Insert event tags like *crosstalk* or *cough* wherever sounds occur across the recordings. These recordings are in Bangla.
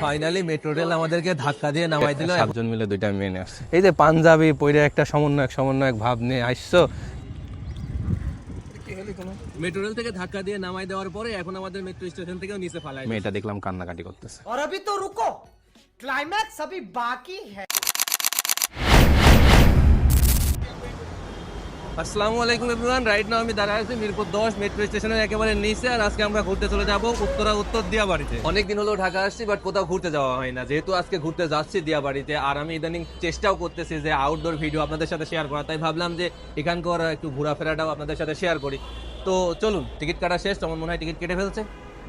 ফাইনালি মেট্রো রেল আমাদেরকে ধাক্কা দিয়ে নামাই দিল সাতজন মিলে দুইটা মেনে আসছে এই যে পাঞ্জাবি পইরে একটা সমন্বয়ক সমন্বয়ক ভাব নিয়ে আসছো মেট্রো রেল থেকে ধাক্কা দিয়ে নামাই দেওয়ার পরে এখন আমাদের মেট্রো স্টেশন থেকেও নিচে ফালাই মেয়েটা দেখলাম কান্নাকাটি করতেছে और अभी तो रुको क्लाइमैक्स अभी बाकी है আসসালামু আলাইকুম এভরিওয়ান রাইট নাও আমি দাঁড়ায় আছি মিরপুর দশ মেট্রো স্টেশনের একেবারে নিচে আর আজকে আমরা ঘুরতে চলে যাব উত্তরা উত্তর দিয়াবাড়িতে। অনেক দিন হলো ঢাকা আসছি বাট কোথাও ঘুরতে যাওয়া হয় না। যেহেতু আজকে ঘুরতে যাচ্ছি দিয়াবাড়িতে আর আমি ইদানিং চেষ্টাও করতেছি যে আউটডোর ভিডিও আপনাদের সাথে শেয়ার করা তাই ভাবলাম যে এখানকার একটু ঘোরাফেরাটাও আপনাদের সাথে শেয়ার করি। তো চলুন টিকিট কাটা শেষ আমার মনে হয় টিকিট কেটে ফেলছে।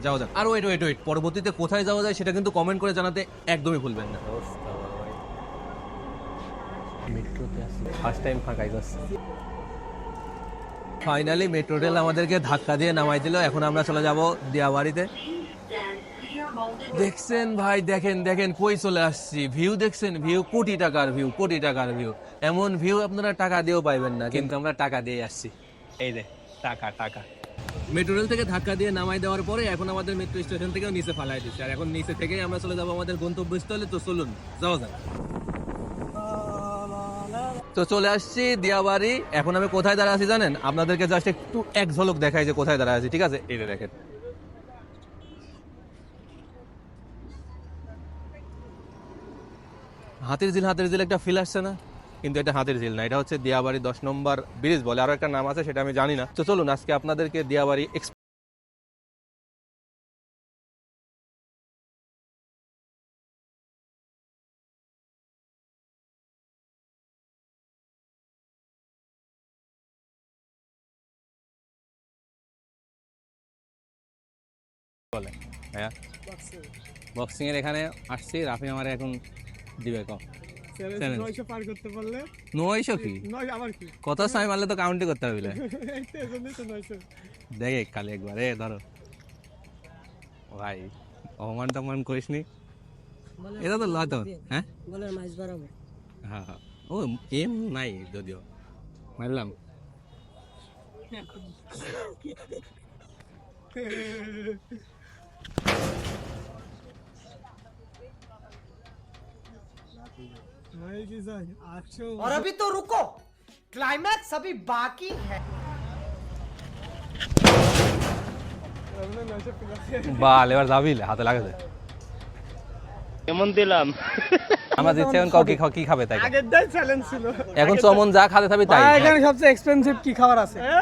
যাওয়া যাক। আর ওয়েট ওয়েট ওয়েট পরবর্তীতে কোথায় যাওয়া যায় সেটা কিন্তু কমেন্ট করে জানাতে একদমই ভুলবেন না। মেট্রোতে আসছি ফার্স্ট টাইম ফাঁকাই যাচ্ছে। ফাইনালি মেট্রো রেল আমাদেরকে ধাক্কা দিয়ে নামাই দিল। এখন আমরা চলে যাব দিয়াবাড়িতে। দেখছেন ভাই, দেখেন দেখেন, কই চলে আসছি? ভিউ দেখছেন? ভিউ কোটি টাকার ভিউ কোটি টাকার ভিউ এমন ভিউ আপনারা টাকা দিয়েও পাইবেন না, কিন্তু আমরা টাকা দিয়ে আসছি। এই যে, টাকা টাকা। মেট্রো রেল থেকে ধাক্কা দিয়ে নামাই দেওয়ার পরে এখন আমাদের মেট্রো স্টেশন থেকেও নিচে ফালাই দিচ্ছে। আর এখন নিচে থেকেই আমরা চলে যাব আমাদের গন্তব্যস্থলে। তো চলুন, যাওয়া যাক। তো চলে আসছি দিয়াবাড়ি। এখন আমি কোথায় দাঁড়া আছি জানেন? আপনাদেরকে জাস্ট একটু এক ঝলক দেখাই যে কোথায় দাঁড়া আছি, ঠিক আছে? এই দেখেন। হাতির ঝিল হাতির ঝিল একটা ফিল আসছে না? কিন্তু এটা হাতির ঝিল না, এটা হচ্ছে দিয়াবাড়ি দশ নম্বর ব্রিজ বলে। আরও একটা নাম আছে, সেটা আমি জানি না। তো চলুন, আজকে আপনাদেরকে দিয়াবাড়ি ex- বলে হ্যাঁ বক্সিং এর এখানে আসছি রাফি আমার এখন দিবে কম। নয়শো পার করতে পারলে? নয়শো কি? কত সময় মারলে তো কাউন্টই করতে হবে *laughs* দেখে কালি একবার এ ধরো। ভাই অপমান টপমান করিস নি? এটা তো লয় হ্যাঁ? বলে মাছ বাড়াবো। হ্যাঁ হ্যাঁ। ও এম নাই যদিও। মারলাম *laughs* নয় কি যায় আটশো और अभी तो रुको क्लाइमैक्स अभी बाकी है আপনার নয়শো প্লাস বাল এবার যাবি হাতে লাগাতে কেমন দিলাম আমরা দিচ্ছি এখন কাউ কি খাও- কি খাবে তাই কও। আগেরটাই চ্যালেঞ্জ ছিল এখন চমন যা খাতে থাকবি তাই ভাই, এখানে সবচেয়ে এক্সপেন্সিভ কি খাবার আছে সবচেয়ে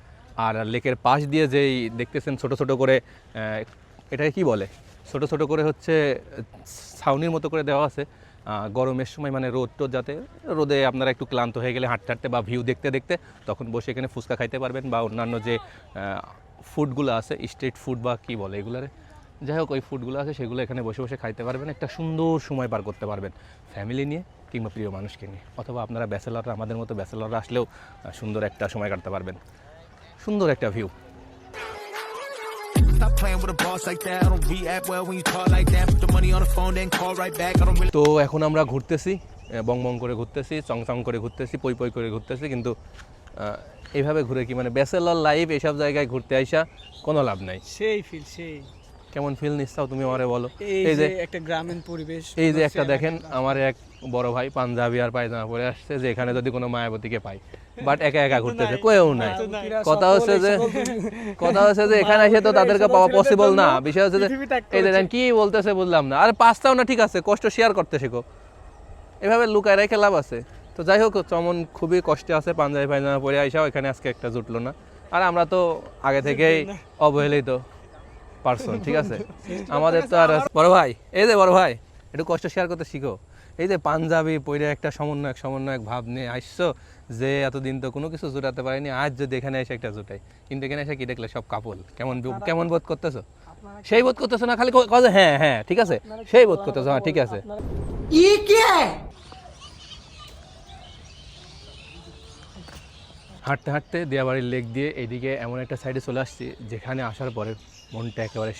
আর লেকের পাশ দিয়ে যেই দেখতেছেন ছোট ছোট করে এটাকে কি বলে? ছোট ছোট করে হচ্ছে, ছাউনির মতো করে দেওয়া আছে। গরমের সময় মানে রোদ টোদ যাতে, রোদে আপনারা একটু ক্লান্ত হয়ে গেলে হাঁটতে হাঁটতে বা ভিউ দেখতে দেখতে তখন বসে এখানে ফুচকা খাইতে পারবেন বা অন্যান্য যে ফুডগুলো আছে স্ট্রিট ফুড বা কি বলে এগুলারে। যাই হোক, ওই ফুডগুলো আছে, সেগুলো এখানে বসে বসে খাইতে পারবেন। একটা সুন্দর সময় পার করতে পারবেন ফ্যামিলি নিয়ে কিংবা প্রিয় মানুষকে নিয়ে। অথবা আপনারা ব্যাচেলাররা, আমাদের মতো ব্যাচেলাররা আসলেও সুন্দর একটা সময় কাটতে পারবেন। সুন্দর একটা ভিউ. তো এখন আমরা ঘুরতেছি বং বং করে ঘুরতেছি চং চং করে ঘুরতেছি পই পই করে ঘুরতেছি কিন্তু আহ, এইভাবে ঘুরে কি? মানে ব্যাচেলার লাইফ এইসব জায়গায় ঘুরতে আইসা কোনো লাভ নাই। সেই ফিল সেই। কেমন ফিল নিচ্ছাও তুমি আমারে বলো। এই যে একটা গ্রামীণ পরিবেশ এই যে একটা দেখেন আমার এক বড় ভাই পাঞ্জাবি আর পায়জামা পরে আসছে যে এখানে যদি কোনো মায়াবতীকে পাই। বাট একা একা ঘুরতেছে কেউ নাই। কথা হচ্ছে যে *laughs* কথা হচ্ছে যে এখানে এসে তো তাদেরকে পাওয়া পসিবল না। বিষয় হচ্ছে যে এই দেখেন কি বলতেছে বুঝলাম না। আরে পাঁচটাও না ঠিক আছে কষ্ট শেয়ার করতে শেখো। এভাবে লুকায় রেখে লাভ আছে। তো যাই হোক চমন খুবই কষ্টে আছে পাঞ্জাবি পায়জামা পরে আইসাও এখানে আজকে একটা জুটলো না। আর আমরা তো আগে থেকেই অবহেলিত পার্সন ঠিক আছে? *laughs* আমাদের তো আর বড় ভাই এই যে বড় ভাই একটু কষ্ট শেয়ার করতে শিখো। এই যে পাঞ্জাবি পইরে একটা সমন্বয়ক সমন্বয়ক ভাব নিয়ে আসছো যে এতদিন তো কোনো কিছু জোটাতে পারিনি আজ যদি এখানে এসে একটা জোটাই। কিন্তু এখানে এসে কি দেখলে? সব কাপল। কেমন কেমন বোধ করতেছো? সেই বোধ করতেছো না? খালি কথা হ্যাঁ হ্যাঁ ঠিক আছে। সেই বোধ করতেছো হ্যাঁ ঠিক আছে। ই হাঁটতে হাঁটতে দেয়াবাড়ির লেক দিয়ে এদিকে এমন একটা সাইডে চলে আসছি যেখানে আসার পরে মনটা একেবারে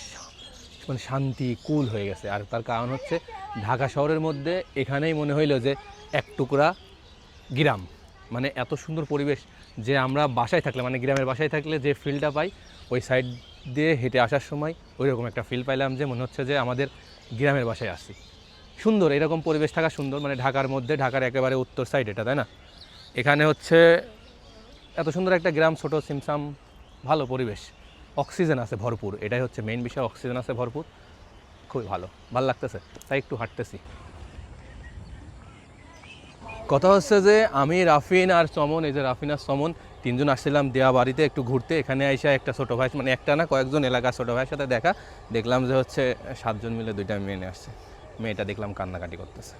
মানে শান্তি, কুল হয়ে গেছে। আর তার কারণ হচ্ছে ঢাকা শহরের মধ্যে এখানেই মনে হইল যে এক টুকরা গ্রাম। মানে এত সুন্দর পরিবেশ যে আমরা বাসায় থাকলে মানে গ্রামের বাসায় থাকলে যে ফিলটা পাই, ওই সাইড দিয়ে হেঁটে আসার সময় ওই রকম একটা ফিল পাইলাম যে মনে হচ্ছে যে আমাদের গ্রামের বাসায় আসছি। সুন্দর, এরকম পরিবেশ থাকা সুন্দর। মানে ঢাকার মধ্যে, ঢাকার একেবারে উত্তর সাইড এটা, তাই না? এখানে হচ্ছে এত সুন্দর একটা গ্রাম, ছোট, সিমসাম, ভালো পরিবেশ। অক্সিজেন আছে ভরপুর, এটাই হচ্ছে মেইন বিষয়, অক্সিজেন আছে ভরপুর। খুবই ভালো ভালো লাগতেছে, তাই একটু হাঁটতেছি। কথা হচ্ছে যে, আমি রাফিন আর চমন এই যে রাফিন আর চমন তিনজন আসছিলাম দেওয়া বাড়িতে একটু ঘুরতে, এখানে এসে একটা ছোটো ভাই মানে একটা না কয়েকজন এলাকার ছোটো ভাইয়ের সাথে দেখা, দেখলাম যে হচ্ছে সাতজন মিলে দুইটা মেয়ে নিয়ে আসছে। মেয়েটা দেখলাম কান্নাকাটি করতেছে।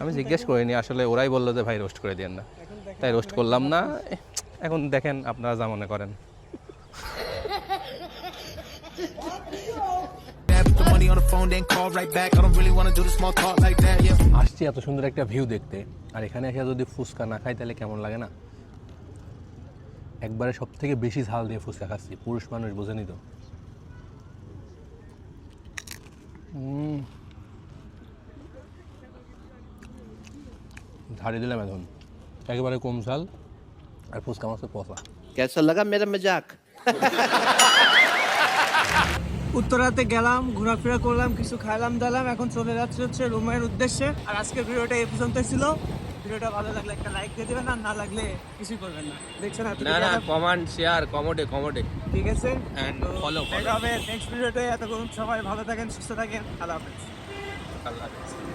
আমি জিজ্ঞেস করিনি, আসলে ওরাই বলল যে, ভাই রোস্ট করে দেন না। তাই রোস্ট করলাম না এখন দেখেন আপনারা যা মনে করেন। আসছি এত সুন্দর একটা ভিউ দেখতে। আর এখানে এসে যদি ফুচকা না খাই, তাহলে কেমন লাগে না? একবারে সব থেকে বেশি ঝাল দিয়ে ফুচকা খাচ্ছি, পুরুষ মানুষ বোঝেনি তো? ঝাড়ি দিলাম এখন। একেবারে কম ঝাল, আর ফুচকা মাছের পচা। কেসা লাগা, মেরা মেজাক। *laughs* উত্তরাতে গেলাম ঘোরাফেরা করলাম কিছু খাইলাম দালাম এখন চলে যাচ্ছে হচ্ছে রুমের উদ্দেশ্যে। আর আজকের ভিডিওটা এই পর্যন্ত ছিল। ভিডিওটা ভালো লাগলে একটা লাইক দিয়ে দেবেন আর না লাগলে কিছু করবেন না। দেখছেন না না কমান্ড শেয়ার কমোডে কমোডে ঠিক আছে? এন্ড ফলো তবে দেখা হবে নেক্সট ভিডিওতে এতক্ষণ সবাই ভালো থাকেন সুস্থ থাকেন। আল্লাহ হাফেজ। আল্লাহ হাফেজ।